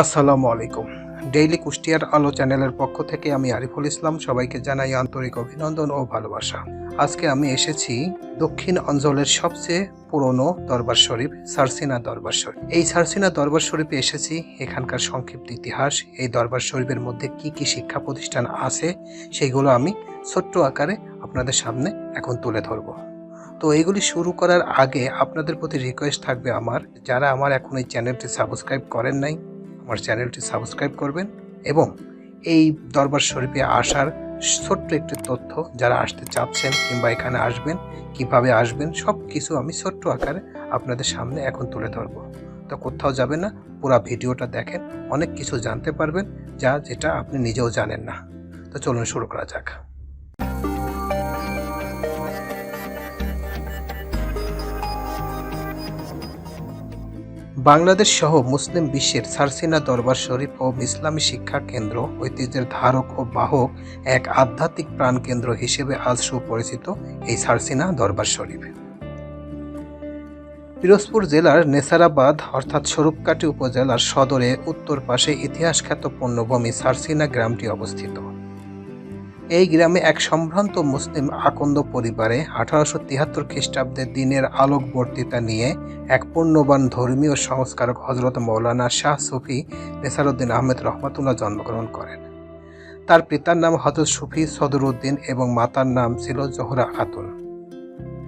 আসসালামু আলাইকুম। ডেইলি কুষ্টিয়ার আলো চ্যানেলের পক্ষ থেকে আমি আরিফুল ইসলাম সবাইকে জানাই আন্তরিক অভিনন্দন ও ভালোবাসা। আজকে আমি এসেছি দক্ষিণ অঞ্চলের সবচেয়ে পুরনো দরবার শরীফ, সারসিনা দরবার শরীফ। এই সারসিনা দরবার শরীফে এসেছি, এখানকার সংক্ষিপ্ত ইতিহাস, এই দরবার শরীফের মধ্যে কি কি শিক্ষা প্রতিষ্ঠান আছে সেইগুলো আমি ছোট্ট আকারে আপনাদের সামনে এখন তুলে ধরবো। তো এইগুলি শুরু করার আগে আপনাদের প্রতি রিকোয়েস্ট থাকবে আমার, যারা আমার এখন এই চ্যানেলটি সাবস্ক্রাইব করেন নাই আমার চ্যানেলটি সাবস্ক্রাইব করবেন এবং এই দরবার শরীফে আসার ছোট্ট একটি তথ্য, যারা আসতে চাচ্ছেন কিংবা এখানে আসবেন, কীভাবে আসবেন সব কিছু আমি ছোট্ট আকারে আপনাদের সামনে এখন তুলে ধরবো। তো কোথাও যাবেন না, পুরো ভিডিওটা দেখেন, অনেক কিছু জানতে পারবেন, যা যেটা আপনি নিজেও জানেন না। তো চলুন শুরু করা যাক। বাংলাদেশ সহ মুসলিম বিশ্বের সারসিনা দরবার শরীফ ও ইসলামী শিক্ষা কেন্দ্র ঐতিহ্যের ধারক ও বাহক এক আধ্যাত্মিক প্রাণকেন্দ্র হিসেবে আজ সুপরিচিত এই সারসিনা দরবার শরীফ। পিরোজপুর জেলার নেসারাবাদ, অর্থাৎ স্বরূপকাঠি উপজেলার সদরে উত্তর পাশে ইতিহাসখ্যাত পণ্যভূমি সারসিনা গ্রামটি অবস্থিত। এই গ্রামে এক সম্ভ্রান্ত মুসলিম আকন্দ পরিবারে আঠারোশো তিয়াত্তর খ্রিস্টাব্দের দিনের আলোকবর্তিতা নিয়ে এক পূর্ণবান ধর্মীয় সংস্কারক হজরত মৌলানা শাহ সুফি নেসারুদ্দিন আহমেদ রহমাতুল্লাহ জন্মগ্রহণ করেন। তার পিতার নাম হজরত সুফি সদরুদ্দিন এবং মাতার নাম ছিল জোহরা খাতুন।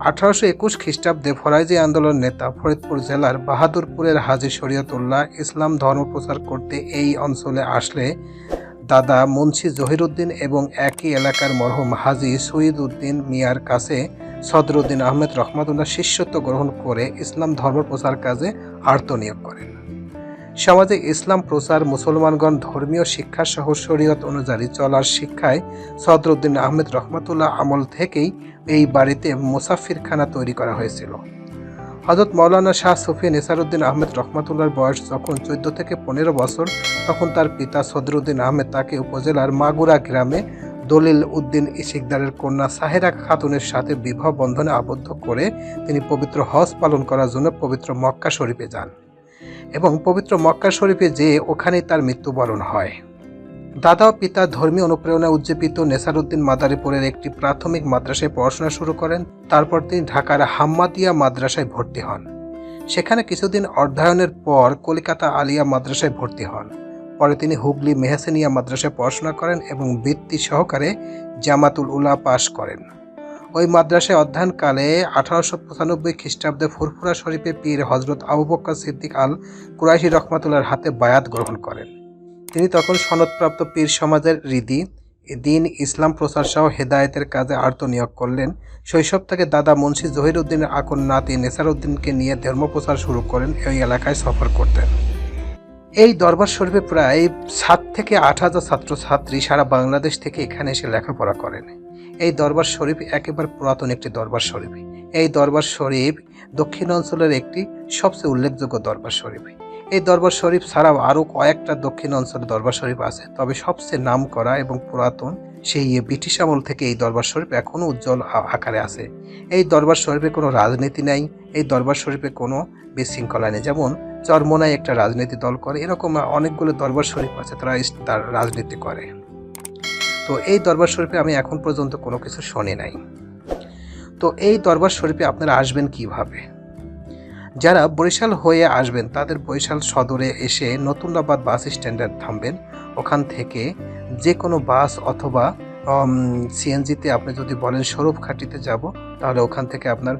আঠারোশো একুশ খ্রিস্টাব্দে ফরাইজি আন্দোলন নেতা ফরিদপুর জেলার বাহাদুরপুরের হাজি শরীয়তুল্লাহ ইসলাম ধর্ম প্রচার করতে এই অঞ্চলে আসলে দাদা মুন্সি জহিরুদ্দিন এবং একই এলাকার মরহুম হাজি সঈদ উদ্দিন মিয়ার কাছে সদরুদ্দিন আহমেদ রহমাতুল্লাহ শিষ্যত্ব গ্রহণ করে ইসলাম ধর্ম প্রচার কাজে আর্ত নিয়োগ করেন। সমাজে ইসলাম প্রচার মুসলমানগণ ধর্মীয় শিক্ষা সহ শরীয়ত অনুযায়ী চলার শিক্ষায় সদরুদ্দিন আহমেদ রহমাতুল্লাহ আমল থেকেই এই বাড়িতে মুসাফিরখানা তৈরি করা হয়েছিল। হজরত মৌলানা শাহ সুফি নিসারুদ্দিন আহমেদ রহমাতুল্লাহর বয়স যখন চোদ্দ থেকে পনেরো বছর তখন তার পিতা সদরুদ্দিন আহমেদ তাকে উপজেলার মাগুরা গ্রামে দলিল উদ্দিন ইশিকদারের কন্যা সাহেরা খাতুনের সাথে বিবাহ বন্ধনে আবদ্ধ করে তিনি পবিত্র হজ পালন করার জন্য পবিত্র মক্কা শরীফে যান এবং পবিত্র মক্কা শরীফে যেয়ে ওখানেই তার মৃত্যুবরণ হয়। দাদা ও পিতা ধর্মীয় অনুপ্রেরণায় উজ্জীবিত নেসারুদ্দিন মাদারীপুরের একটি প্রাথমিক মাদ্রাসায় পড়াশোনা শুরু করেন, তারপর তিনি ঢাকার হাম্মাদিয়া মাদ্রাসায় ভর্তি হন। সেখানে কিছুদিন অধ্যয়নের পর কলিকাতা আলিয়া মাদ্রাসায় ভর্তি হন। পরে তিনি হুগলি মেহসেনিয়া মাদ্রাসায় পড়াশোনা করেন এবং বৃত্তি সহকারে জামাতুল উলা পাশ করেন। ওই মাদ্রাসায় অধ্যয়নকালে আঠারোশো পঁচানব্বই খ্রিস্টাব্দে ফুরফুরা শরীফে পীর হজরত আবু বক্কর সিদ্দিক আল কুরাইশি রহমাতুল্লার হাতে বায়াত গ্রহণ করেন। তিনি তখন সনদপ্রাপ্ত পীর সমাজের হৃদি দিন ইসলাম প্রচার সহ হেদায়েতের কাজে আর্ত নিয়োগ করলেন। শৈশব থেকে দাদা মুন্সি জহিরুদ্দিনের আকন নাতি নেসারউদ্দিনকে নিয়ে ধর্মপ্রচার শুরু করেন। এই এলাকায় সফর করতেন। এই দরবার শরীফে প্রায় সাত থেকে আট হাজার ছাত্রছাত্রী সারা বাংলাদেশ থেকে এখানে এসে লেখাপড়া করেন। এই দরবার শরীফ একেবারে পুরাতন একটি দরবার শরীফ। এই দরবার শরীফ দক্ষিণ অঞ্চলের একটি সবচেয়ে উল্লেখযোগ্য দরবার শরীফ। এই দরবার শরীফ ছাড়াও আরও কয়েকটা দক্ষিণ অঞ্চলে দরবার শরীফ আছে, তবে সবচেয়ে নাম করা এবং পুরাতন সেই ব্রিটিশ আমল থেকে এই দরবার শরীফ এখনও উজ্জ্বল আকারে আছে। এই দরবার শরীফে কোনো রাজনীতি নাই, এই দরবার শরীফে কোনো বিশৃঙ্খলা নেই। যেমন চরমোনায় একটা রাজনীতি দল করে। এরকম অনেকগুলো দরবার শরীফ আছে তারা তার রাজনীতি করে। তো এই দরবার শরীফে আমি এখন পর্যন্ত কোনো কিছু শুনি নাই। তো এই দরবার শরীফে আপনারা আসবেন কীভাবে? যারা বরিশাল হয়ে আসবেন, তাদের বরিশাল সদরে এসে নতুনাবাদ বাস স্ট্যান্ডে থামবেন। ওখান থেকে যে কোনো বাস অথবা সিএনজিতে আপনি যদি বলেন স্বরূপঘাটিতে যাব, তাহলে ওখান থেকে আপনার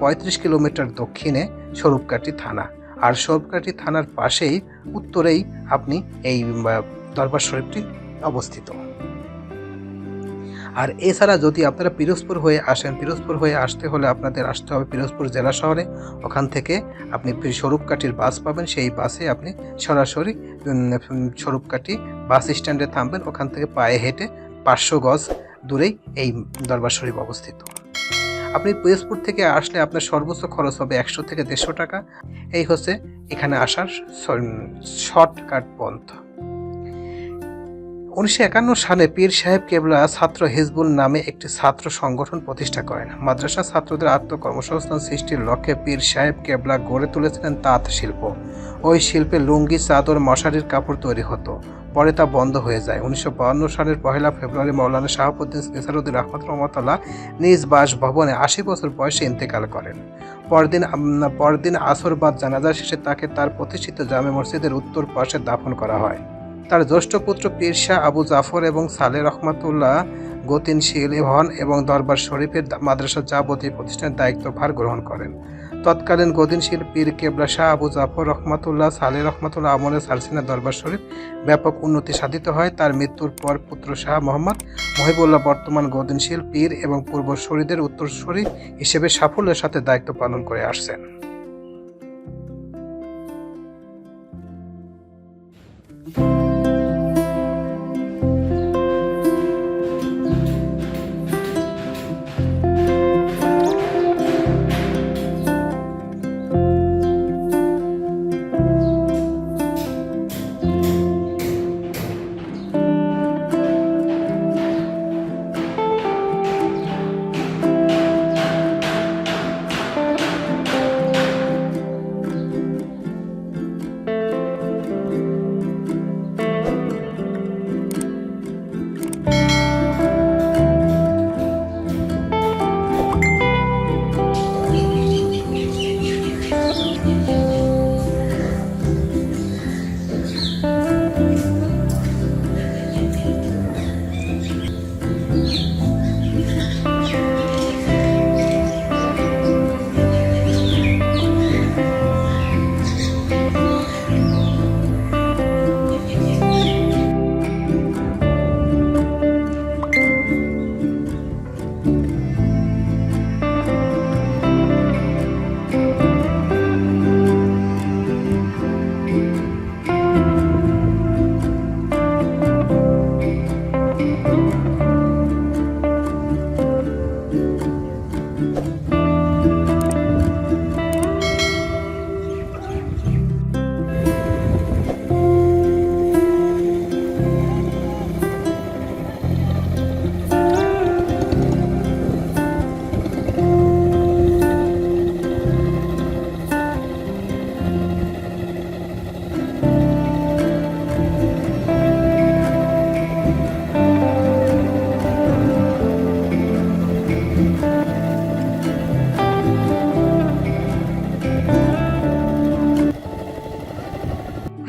পঁয়ত্রিশ কিলোমিটার দক্ষিণে স্বরূপকাঠি থানা। আর স্বরূপকাঠি থানার পাশেই, উত্তরেই আপনি এই দরবার শরীফটি অবস্থিত। আর এছাড়া যদি আপনারা পিরোজপুর হয়ে আসেন, পিরোজপুর হয়ে আসতে হলে আপনাদের আসতে হবে পিরোজপুর জেলা শহরে। ওখান থেকে আপনি স্বরূপকাঠির বাস পাবেন, সেই বাসে আপনি সরাসরি স্বরূপকাঠি বাস স্ট্যান্ডে থামবেন। ওখান থেকে পায়ে হেঁটে পাঁচশো গজ দূরেই এই দরবার শরীফ অবস্থিত। আপনি পিরোজপুর থেকে আসলে আপনার সর্বোচ্চ খরচ হবে একশো থেকে দেড়শো টাকা। এই হচ্ছে এখানে আসার শর্টকাট পন্থ। উনিশশো একান্ন সালে পীর সাহেব কেবলা ছাত্র হিজবুল নামে একটি ছাত্র সংগঠন প্রতিষ্ঠা করেন। মাদ্রাসা ছাত্রদের আত্মকর্মসংস্থান সৃষ্টির লক্ষ্যে পীর সাহেব কেবলা গড়ে তুলেছিলেন তাঁত শিল্প। ওই শিল্পে লুঙ্গি, চাদর, মশারির কাপড় তৈরি হতো। পরে তা বন্ধ হয়ে যায়। উনিশশো সালের পহেলা ফেব্রুয়ারি মৌলানা শাহাবুদ্দিন নেসারুদ্দিন রহমত রহমতাল্লাহ নিজ বাসভবনে আশি বছর বয়সে ইন্তেকাল করেন। পরদিন পরদিন আসর বাদ জানাজা শেষে তাকে তার প্রতিষ্ঠিত জামে মসজিদের উত্তর পাশে দাফন করা হয়। তার জ্যেষ্ঠ পুত্র পীর শাহ আবু জাফর এবং সালে রহমাতুল্লাহ গতিনশীল হন এবং দরবার শরীফের মাদ্রাসা যাবতীয় প্রতিষ্ঠানের দায়িত্বভার গ্রহণ করেন। তৎকালীন গদিনশীল পীর কেবলা শাহ আবু জাফর রহমাতুল্লাহ সালে রহমাতুল্লাহ আমলে সারসিনা দরবার শরীফ ব্যাপক উন্নতি সাধিত হয়। তার মৃত্যুর পর পুত্র শাহ মোহাম্মদ মহিবুল্লাহ বর্তমান গদিনশীল পীর এবং পূর্বসূরিদের উত্তরসূরি হিসেবে সাফল্যের সাথে দায়িত্ব পালন করে আসছেন।